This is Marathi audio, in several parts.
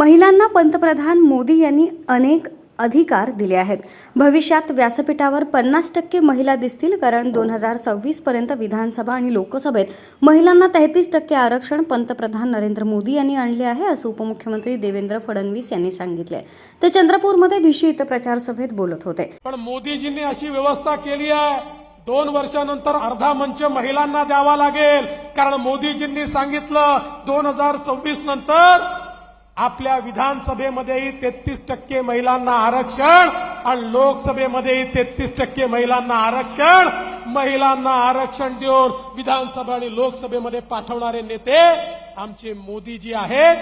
महिलांना पंतप्रधान मोदी यांनी अनेक अधिकार दिले आहेत. भविष्यात व्यासपीठावर पन्नास टक्के महिला दिसतील कारण दोन हजार सव्वीस पर्यंत विधानसभा आणि लोकसभेत महिलांना तेहतीस टक्के आरक्षण पंतप्रधान नरेंद्र मोदी यांनी आणले आहे असं उपमुख्यमंत्री देवेंद्र फडणवीस यांनी सांगितले. ते चंद्रपूरमध्ये भिशी इथं प्रचारसभेत बोलत होते. पण मोदीजींनी अशी व्यवस्था केली आहे दोन वर्षानंतर अर्धा मंच महिलांना द्यावा लागेल. कारण मोदीजींनी सांगितलं दोन हजार सव्वीस नंतर आपल्या विधानसभेमध्येही तेहतीस टक्के महिलांना आरक्षण आणि लोकसभेमध्येही तेहतीस टक्के महिलांना आरक्षण. महिलांना आरक्षण देऊन विधानसभा आणि लोकसभेमध्ये पाठवणारे नेते आमचे मोदीजी आहेत.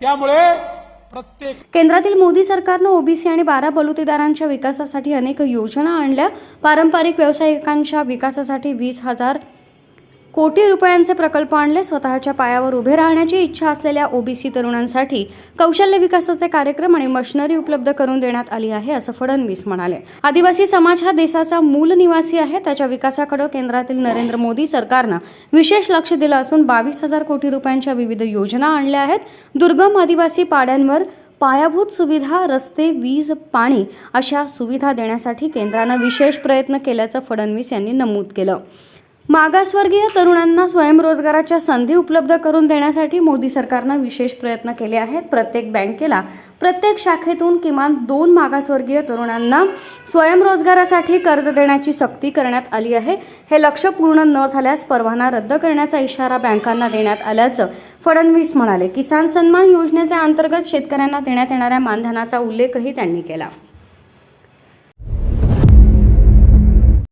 त्यामुळे प्रत्येक केंद्रातील मोदी सरकारनं ओबीसी आणि बारा बलुतेदारांच्या विकासासाठी अनेक योजना आणल्या. पारंपरिक व्यावसायिकांच्या विकासासाठी वीस हजार कोटी रुपयांचे प्रकल्प आणले स्वतःच्या पायावर उभे राहण्याची इच्छा असलेल्या ओबीसी तरुणांसाठी कौशल्य विकासाचे कार्यक्रम आणि मशिनरी उपलब्ध करून देण्यात आली आहे असं फडणवीस म्हणाले. आदिवासी समाज हा देशाचा मूल निवासी आहे. त्याच्या विकासाकडे केंद्रातील नरेंद्र मोदी सरकारनं विशेष लक्ष दिलं असून बावीस हजार कोटी रुपयांच्या विविध योजना आणल्या आहेत. दुर्गम आदिवासी पाड्यांवर पायाभूत सुविधा रस्ते वीज पाणी अशा सुविधा देण्यासाठी केंद्रानं विशेष प्रयत्न केल्याचं फडणवीस यांनी नमूद केलं. मागासवर्गीय तरुणांना स्वयंरोजगाराच्या संधी उपलब्ध करून देण्यासाठी मोदी सरकारनं विशेष प्रयत्न केले आहेत. प्रत्येक बँकेला प्रत्येक शाखेतून किमान दोन मागासवर्गीय तरुणांना स्वयंरोजगारासाठी कर्ज देण्याची सक्ती करण्यात आली आहे. हे लक्ष पूर्ण न झाल्यास परवाना रद्द करण्याचा इशारा बँकांना देण्यात आल्याचं फडणवीस म्हणाले. किसान सन्मान योजनेच्या अंतर्गत शेतकऱ्यांना देण्यात येणाऱ्या मानधनाचा उल्लेखही त्यांनी केला.